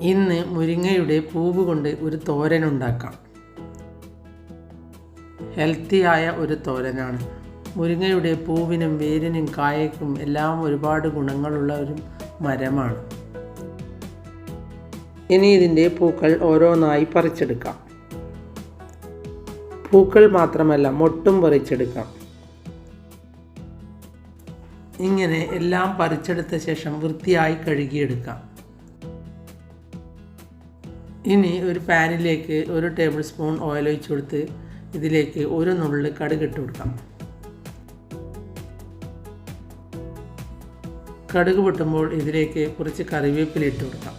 ഇന്ന് മുരിങ്ങയുടെ പൂവ് കൊണ്ട് ഒരു തോരൻ ഉണ്ടാക്കാം. ഹെൽത്തിയായ ഒരു തോരനാണ്. മുരിങ്ങയുടെ പൂവിനും വേരിനും കായക്കും എല്ലാം ഒരുപാട് ഗുണങ്ങളുള്ള ഒരു മരമാണ്. ഇനി ഇതിന്റെ പൂക്കൾ ഓരോന്നായി പറിച്ചെടുക്കാം. പൂക്കൾ മാത്രമല്ല മൊട്ടും പറിച്ചെടുക്കാം. ഇങ്ങനെ എല്ലാം പറിച്ചെടുത്ത ശേഷം വൃത്തിയായി കഴുകിയെടുക്കാം. ഇനി ഒരു പാനിലേക്ക് ഒരു ടേബിൾ സ്പൂൺ ഓയിൽ ഒഴിച്ചു കൊടുത്ത് ഇതിലേക്ക് ഒരു നുള്ളി കടുക് ഇട്ട് കൊടുക്കാം. കടുക് പൊട്ടുമ്പോൾ ഇതിലേക്ക് കുറച്ച് കറിവേപ്പില ഇട്ട് കൊടുക്കാം.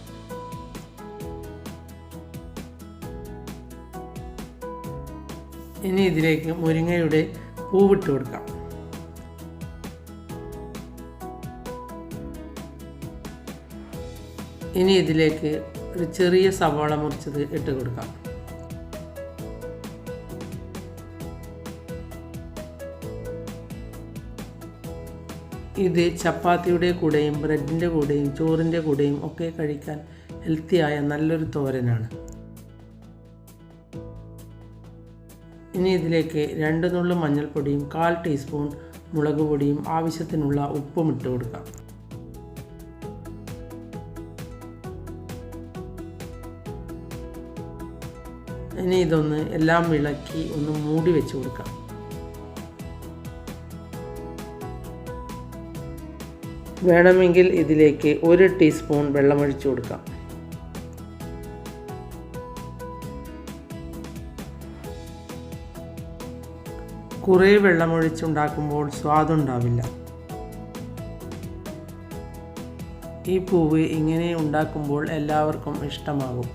ഇനി ഇതിലേക്ക് മുരിങ്ങയുടെ പൂവിട്ട് കൊടുക്കാം. ഇനി ഇതിലേക്ക് ഒരു ചെറിയ സവാള മുറിച്ചത് ഇട്ട് കൊടുക്കാം. ഇത് ചപ്പാത്തിയുടെ കൂടെയും ബ്രെഡിന്റെ കൂടെയും ചോറിന്റെ കൂടെയും ഒക്കെ കഴിക്കാൻ ഹെൽത്തിയായ നല്ലൊരു തോരനാണ്. ഇനി ഇതിലേക്ക് രണ്ട് നുള്ളു മഞ്ഞൾപ്പൊടിയും കാൽ ടീസ്പൂൺ മുളക് പൊടിയും ആവശ്യത്തിനുള്ള ഉപ്പും ഇട്ട് കൊടുക്കാം. ഇനി ഇതൊന്ന് എല്ലാം ഇളക്കി ഒന്ന് മൂടി വെച്ച് കൊടുക്കാം. വേണമെങ്കിൽ ഇതിലേക്ക് ഒരു ടീസ്പൂൺ വെള്ളമൊഴിച്ച് കൊടുക്കാം. കുറേ വെള്ളമൊഴിച്ചുണ്ടാക്കുമ്പോൾ സ്വാദുണ്ടാവില്ല. ഈ പൂവ് ഇങ്ങനെ ഉണ്ടാക്കുമ്പോൾ എല്ലാവർക്കും ഇഷ്ടമാകും.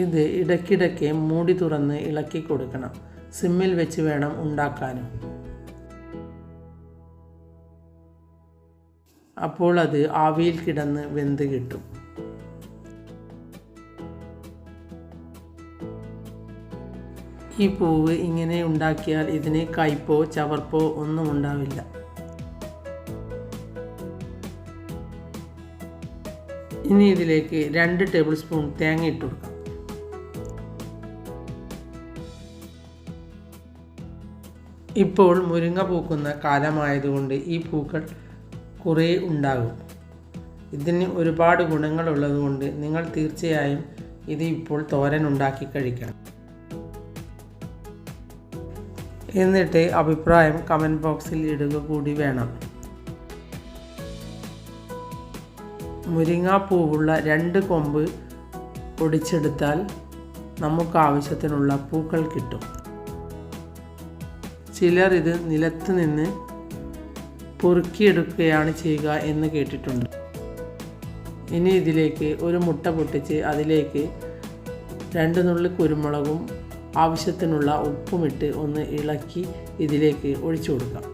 ഇത് ഇടയ്ക്കിടയ്ക്ക് മൂടി തുറന്ന് ഇളക്കി കൊടുക്കണം. സിമ്മിൽ വെച്ച് വേണം ഉണ്ടാക്കാനും. അപ്പോൾ അത് ആവിയിൽ കിടന്ന് വെന്ത് കിട്ടും. ഈ പൂവ് ഇങ്ങനെ ഉണ്ടാക്കിയാൽ ഇതിന് കയ്പോ ചവർപ്പോ ഒന്നും ഉണ്ടാവില്ല. ഇനി ഇതിലേക്ക് രണ്ട് ടേബിൾ സ്പൂൺ തേങ്ങ ഇട്ട് കൊടുക്കാം. ഇപ്പോൾ മുരിങ്ങ പൂക്കുന്ന കാലമായതുകൊണ്ട് ഈ പൂക്കൾ കുറേ ഉണ്ടാകും. ഇതിന് ഒരുപാട് ഗുണങ്ങളുള്ളതുകൊണ്ട് നിങ്ങൾ തീർച്ചയായും ഇത് ഇപ്പോൾ തോരൻ ഉണ്ടാക്കി കഴിക്കണം. എന്നിട്ട് അഭിപ്രായം കമന്റ് ബോക്സിൽ ഇടുക കൂടി വേണം. മുരിങ്ങാപ്പൂവുള്ള രണ്ട് കൊമ്പ് ഒടിച്ചെടുത്താൽ നമുക്ക് ആവശ്യത്തിനുള്ള പൂക്കൾ കിട്ടും. ചിലർ ഇത് നിലത്ത് നിന്ന് പൊറുക്കിയെടുക്കുകയാണ് ചെയ്യുക എന്ന് കേട്ടിട്ടുണ്ട്. ഇനി ഇതിലേക്ക് ഒരു മുട്ട പൊട്ടിച്ച് അതിലേക്ക് രണ്ട് നുള്ളി കുരുമുളകും ആവശ്യത്തിനുള്ള ഉപ്പുമിട്ട് ഒന്ന് ഇളക്കി ഇതിലേക്ക് ഒഴിച്ചു കൊടുക്കാം.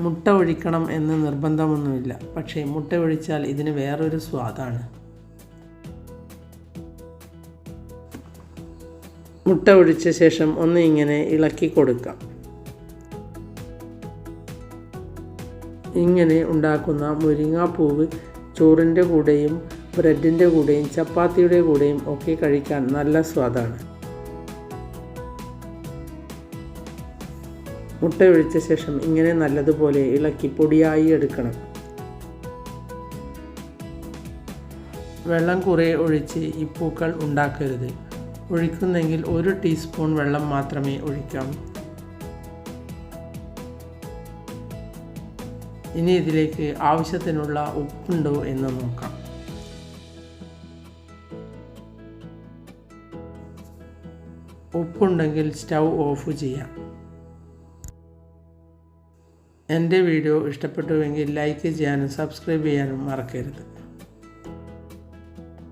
മുട്ട ഒഴിക്കണം എന്ന് നിർബന്ധമൊന്നുമില്ല. പക്ഷേ മുട്ട ഒഴിച്ചാൽ ഇതിന് വേറൊരു സ്വാദാണ്. മുട്ട ഒഴിച്ച ശേഷം ഒന്ന് ഇങ്ങനെ ഇളക്കി കൊടുക്കാം. ഇങ്ങനെ ഉണ്ടാക്കുന്ന മുരിങ്ങാപ്പൂവ് ചോറിന്റെ കൂടെയും ബ്രെഡിന്റെ കൂടെയും ചപ്പാത്തിയുടെ കൂടെയും ഒക്കെ കഴിക്കാൻ നല്ല സ്വാദാണ്. മുട്ട ഒഴിച്ച ശേഷം ഇങ്ങനെ നല്ലതുപോലെ ഇളക്കി പൊടിയായി എടുക്കണം. വെള്ളം കുറേ ഒഴിച്ച് ഈ പൂക്കൾ ഉണ്ടാക്കരുത്. ഒഴിക്കുന്നെങ്കിൽ ഒരു ടീസ്പൂൺ വെള്ളം മാത്രമേ ഒഴിക്കാം. ഇനി ഇതിലേക്ക് ആവശ്യത്തിനുള്ള ഉപ്പുണ്ടോ എന്ന് നോക്കാം. ഉപ്പുണ്ടെങ്കിൽ സ്റ്റൗ ഓഫ് ചെയ്യാം. എന്റെ വീഡിയോ ഇഷ്ടപ്പെട്ടുവെങ്കിൽ ലൈക്ക് ചെയ്യാനും സബ്സ്ക്രൈബ് ചെയ്യാനും മറക്കരുത്.